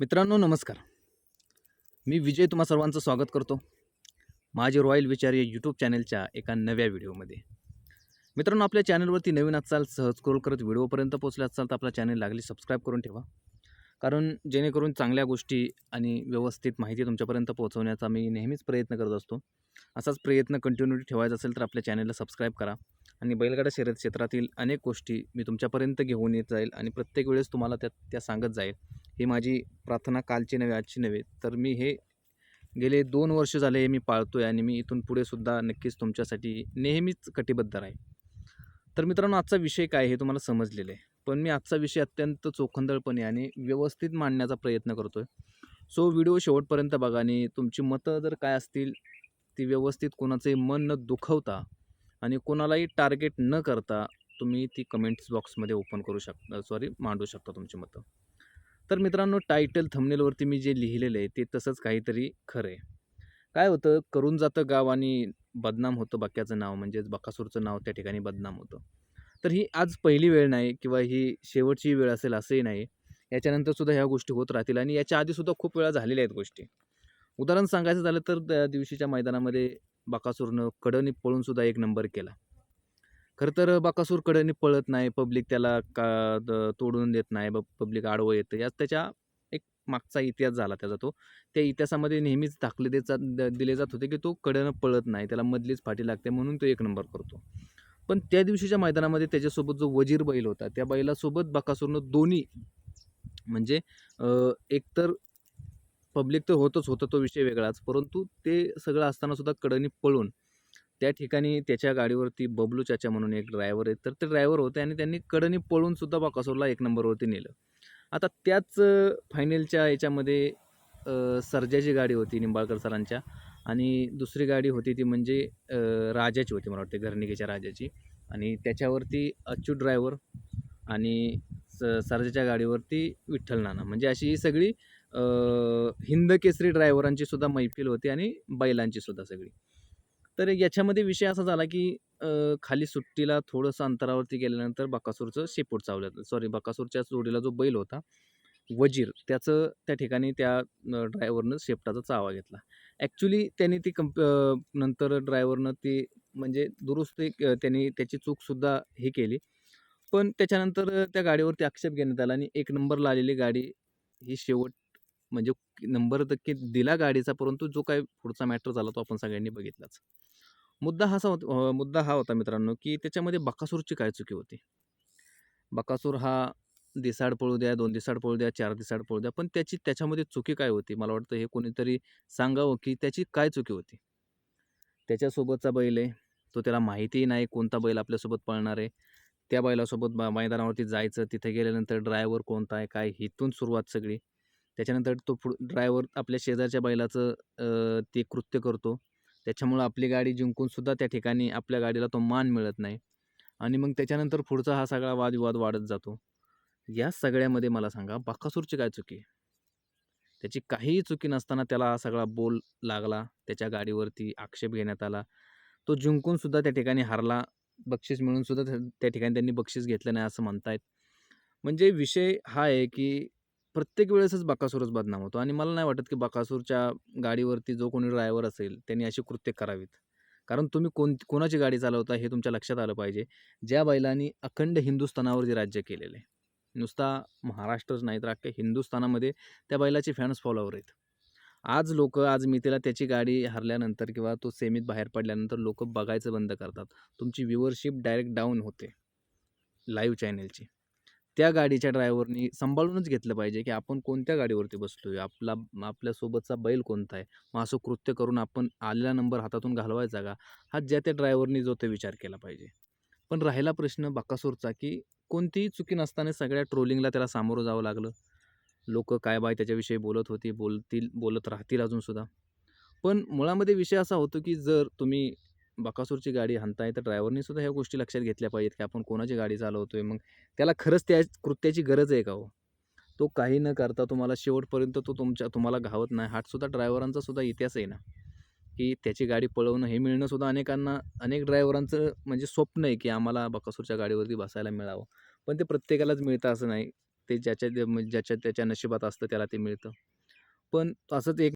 मित्रांनो नमस्कार. मी विजय तुम्हा सर्वांचं स्वागत करतो माझे रॉयल विचार या यूट्यूब चॅनलच्या एका नव्या व्हिडिओमध्ये. मित्रांनो आपल्या चॅनलवरती नवीन असाल सहज स्क्रोल करत व्हिडिओपर्यंत पोचले असाल तर आपला चॅनल लागली सबस्क्राईब करून ठेवा. कारण जेणेकरून चांगल्या गोष्टी आणि व्यवस्थित माहिती तुमच्यापर्यंत पोहोचवण्याचा मी नेहमीच प्रयत्न करत असतो. असाच प्रयत्न कंटिन्यू ठेवायचा असेल तर आपल्या चॅनलला सबस्क्राईब करा आणि बैलगाडा शर्यत क्षेत्रातील अनेक गोष्टी मी तुमच्यापर्यंत घेऊन येत जाईल आणि प्रत्येक वेळेस तुम्हाला त्या त्या सांगत जाईल. ही माझी प्रार्थना कालची नव्हे आजची नव्हे. तर मी हे गेले दोन वर्ष झाले हे मी पाळतो आहे आणि मी इथून पुढे सुद्धा नक्कीच तुमच्यासाठी नेहमीच कटिबद्ध आहे तर मित्रांनो आजचा विषय काय हे तुम्हाला समजलेलं आहे. पण मी आजचा विषय अत्यंत चोखंदळपणे आणि व्यवस्थित मांडण्याचा प्रयत्न करतो आहे सो व्हिडिओ शेवटपर्यंत बघा आणि तुमची मतं जर काय असतील ती व्यवस्थित कोणाचंही मन न दुखवता आणि कोणालाही टार्गेट न करता तुम्ही ती कमेंट्स बॉक्समध्ये ओपन करू शकता सॉरी मांडू शकता तुमची मतं. तर मित्रांनो टायटल थंबनेलवरती मी जे लिहिलेलं आहे ते तसंच काहीतरी खरं आहे. काय होतं करून जातं गाव आणि बदनाम होतं बाक्याचं नाव म्हणजेच बकासूरचं नाव त्या ठिकाणी बदनाम होतं. तर ही आज पहिली वेळ नाही किंवा ही शेवटची वेळ असेल असंही नाही. याच्यानंतर सुद्धा ह्या गोष्टी होत राहतील आणि याच्या आधीसुद्धा खूप वेळा झालेल्या आहेत गोष्टी. उदाहरण सांगायचं झालं तर त्या दिवशीच्या मैदानामध्ये बकासूरनं कडनी पळूनसुद्धा एक नंबर केला. खरं तर बकासूर कडनी पळत नाही पब्लिक त्याला का द- तोडून देत नाही पब्लिक आडवं येतं. या त्याच्या एक मागचा इतिहास झाला त्याचा तो. त्या इतिहासामध्ये नेहमीच दाखले देत जात द- दिले जात होते की तो कडनं पळत नाही त्याला मधलीच फाटी लागते म्हणून तो एक नंबर करतो. पण त्या दिवशीच्या मैदानामध्ये त्याच्यासोबत जो वजीर बैल होता त्या बैलासोबत बकासूरनं दोन्ही म्हणजे अं, एकतर पब्लिक तर होतच होतं तो विषय वेगळाच परंतु ते सगळं असताना सुद्धा कडनी पळून त्या ठिकाणी त्याच्या गाडीवरती बबलू चाचा म्हणून एक ड्रायव्हर आहे तर ते ड्रायव्हर होते आणि त्यांनी कडनी पळून सुद्धा एक नंबरवरती नेलं. आता त्याच फायनलच्या याच्यामध्ये सरजाची गाडी होती निंबाळकर सरांच्या आणि दुसरी गाडी होती ती म्हणजे राजाची होती मला वाटते घरनिकेच्या राजाची. आणि त्याच्यावरती अच्युत ड्रायव्हर आणि स सर्जाच्या गाडीवरती विठ्ठल नाना. म्हणजे अशी ही सगळी हिंदकेसरी हिंद केसरी ड्रायव्हरांची सुद्धा मैफिल होती आणि बैलांची सुद्धा सगळी. तर याच्यामध्ये विषय असा झाला की खाली सुट्टीला थोडंसं अंतरावरती गेल्यानंतर बकासूरचं शेपूट चावलं. सॉरी बकासूरच्या जोडीला जो बैल होता वजीर त्याचं त्या ठिकाणी त्या ड्रायव्हरनं शेपटाचा चावा घेतला. ॲक्च्युली त्यांनी ती कंप नंतर ड्रायव्हरनं ती म्हणजे दुरुस्ती त्यांनी त्याची चूकसुद्धा हे केली. पण त्याच्यानंतर त्या गाडीवरती आक्षेप घेण्यात आला आणि एक नंबरला आलेली गाडी ही शेवट म्हणजे नंबर नक्की दिला गाडीचा परंतु जो काही पुढचा मॅटर झाला तो आपण सगळ्यांनी बघितलाच. मुद्दा हा असा मुद्दा हा होता मित्रांनो की त्याच्यामध्ये बकासूरची काय चुकी होती? बकासूर हा दिसाड पळू द्या दोन दिसाड पळू द्या चार दिसाड पळू द्या पण त्याची त्याच्यामध्ये चुकी काय होती? मला वाटतं हे कोणीतरी सांगावं की त्याची काय चुकी होती? त्याच्यासोबतचा बैल आहे तो त्याला माहितीही नाही कोणता बैल आपल्यासोबत पळणार आहे. त्या बैलासोबत मैदानावरती जायचं तिथे गेल्यानंतर ड्रायव्हर कोणता आहे काय हिथून सुरुवात सगळी. त्याच्यानंतर तो पुढ ड्रायव्हर आपल्या शेजारच्या बैलाचं ते कृत्य करतो. त्याच्यामुळं आपली गाडी जिंकूनसुद्धा त्या ठिकाणी आपल्या गाडीला तो मान मिळत नाही. आणि मग त्याच्यानंतर पुढचा हा सगळा वादविवाद वाढत जातो. या सगळ्यामध्ये मला सांगा बाकासूरची काय चुकी? आहे? त्याची काहीही चुकी नसताना त्याला हा सगळा बोल लागला त्याच्या गाडीवरती आक्षेप घेण्यात आला. तो जिंकूनसुद्धा त्या ठिकाणी हारला. बक्षीस मिळूनसुद्धा त्या त्या ठिकाणी त्यांनी बक्षीस घेतलं नाही असं म्हणतायत. म्हणजे विषय हा आहे की प्रत्येक वेळेसच बकासूरच बदनाम होतो आणि मला नाही वाटत की बकासूरच्या गाडीवरती जो कोणी ड्रायव्हर असेल त्यांनी अशी कृत्य करावीत. कारण तुम्ही कोण कोणाची गाडी चालवता हे तुमच्या लक्षात आलं पाहिजे. ज्या बैलांनी अखंड हिंदुस्थानावरती राज्य केलेलं आहे. नुसता महाराष्ट्रच नाही तर अख्ख्या हिंदुस्थानामध्ये त्या बैलाचे फॅन्स फॉलोवर आहेत. आज लोक आज मितीला त्याची गाडी हरल्यानंतर किंवा तो सेमीत बाहेर पडल्यानंतर लोक बघायचं बंद करतात. तुमची व्ह्युअरशिप डायरेक्ट डाऊन होते. लाईव्ह चॅनेलची. त्या गाडीच्या ड्रायव्हरनी सांभाळूनच घेतलं पाहिजे की आपण कोणत्या गाडीवरती बसलो आहे आपला आपल्यासोबतचा बैल कोणता आहे? मग असं कृत्य करून आपण आलेला नंबर हातातून घालवायचा का? हा ज्या त्या ड्रायव्हरनी जो ते विचार केला पाहिजे. पण राहिला प्रश्न बाकासूरचा की कोणतीही चुकी नसताना सगळ्या ट्रोलिंगला त्याला सामोरं जावं लागलं? लोक काय बाय त्याच्याविषयी बोलत होती बोलतील बोलत राहतील अजूनसुद्धा पण मुळामध्ये विषय असा होतो की जर तुम्ही बकासूरची गाडी हाणताय तर ड्रायव्हरनी सुद्धा ह्या गोष्टी लक्षात घेतल्या पाहिजेत की आपण कोणाची गाडी चालवतोय. मग त्याला खरंच त्या कृत्याची गरज आहे का हो? तो काही न करता तुम्हाला शेवटपर्यंत तो तुमच्या तुम्हाला घावत नाही. हा सुद्धा ड्रायव्हरांचा सुद्धा इतिहास आहे ना? की त्याची गाडी पळवणं हे मिळणंसुद्धा अनेकांना अनेक ड्रायव्हरांचं म्हणजे स्वप्न आहे की आम्हाला बकासूरच्या गाडीवरती बसायला मिळावं. पण ते प्रत्येकालाच मिळतं असं नाही. ते ज्याच्या ज्याच्या त्याच्या नशिबात असतं त्याला ते मिळतं. पण असंच एक